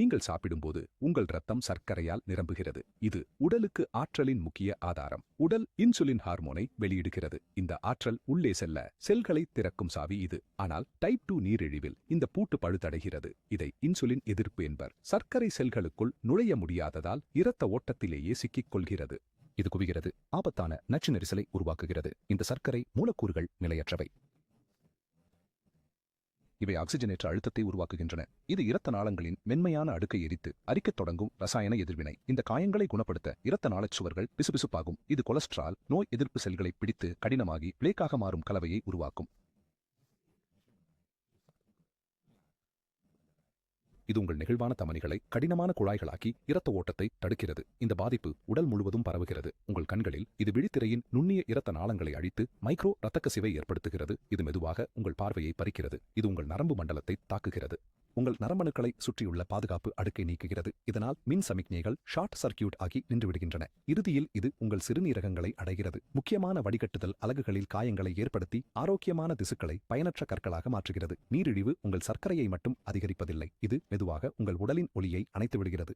நீங்கள் சாப்பிடும்போது உங்கள் ரத்தம் சர்க்கரையால் நிரம்புகிறது. இது உடலுக்கு ஆற்றலின் முக்கிய ஆதாரம். உடல் இன்சுலின் ஹார்மோனை வெளியிடுகிறது. இந்த ஆற்றல் உள்ளே செல்ல செல்களை திறக்கும் சாவி இது. ஆனால் டைப் டூ நீரிழிவில் இந்த பூட்டு பழுதடைகிறது. இதை இன்சுலின் எதிர்ப்பு என்பர். சர்க்கரை செல்களுக்குள் நுழைய முடியாததால் இரத்த ஓட்டத்திலேயே சிக்கிக் கொள்கிறது இது குவிகிறது. ஆபத்தான நச்சு நெரிசலை உருவாக்குகிறது. இந்த சர்க்கரை மூலக்கூறுகள் நிலையற்றவை. இவை ஆக்சிஜனேற்ற அழுத்தத்தை உருவாக்குகின்றன. இது இரத்த நாளங்களின் மென்மையான அடுக்கை எரித்து அரிக்கத் தொடங்கும் ரசாயன எதிர்வினை. இந்த காயங்களை குணப்படுத்த இரத்த நாளச் சுவர்கள் பிசுபிசுப்பாகும். இது கொலஸ்ட்ரால் நோய் எதிர்ப்பு செல்களை பிடித்து கடினமாகி பிளேக்காக மாறும் கலவையை உருவாக்கும். இது உங்கள் நெகிழ்வான தமனிகளை கடினமான குழாய்களாக்கி இரத்த ஓட்டத்தை தடுக்கிறது. இந்த பாதிப்பு உடல் முழுவதும் பரவுகிறது. உங்கள் கண்களில் இது விழித்திரையின் நுண்ணிய இரத்த நாளங்களை அழித்து மைக்ரோ இரத்த கசிவை ஏற்படுத்துகிறது. இது மெதுவாக உங்கள் பார்வையை பறிக்கிறது. இது உங்கள் நரம்பு மண்டலத்தை தாக்குகிறது. உங்கள் நரம்பணுக்களை சுற்றியுள்ள பாதுகாப்பு அடுக்கை நீக்குகிறது. இதனால் மின் சமிக்ஞைகள் ஷார்ட் சர்க்கியூட் ஆகி நின்றுவிடுகின்றன. இறுதியில் இது உங்கள் சிறுநீரகங்களை அடைகிறது. முக்கியமான வடிகட்டுதல் அலகுகளில் காயங்களை ஏற்படுத்தி ஆரோக்கியமான திசுக்களை பயனற்ற கற்களாக மாற்றுகிறது. நீரிழிவு உங்கள் சர்க்கரையை மட்டும் அதிகரிப்பதில்லை. இது மெதுவாக உங்கள் உடலின் ஒளியை அணைத்து விடுகிறது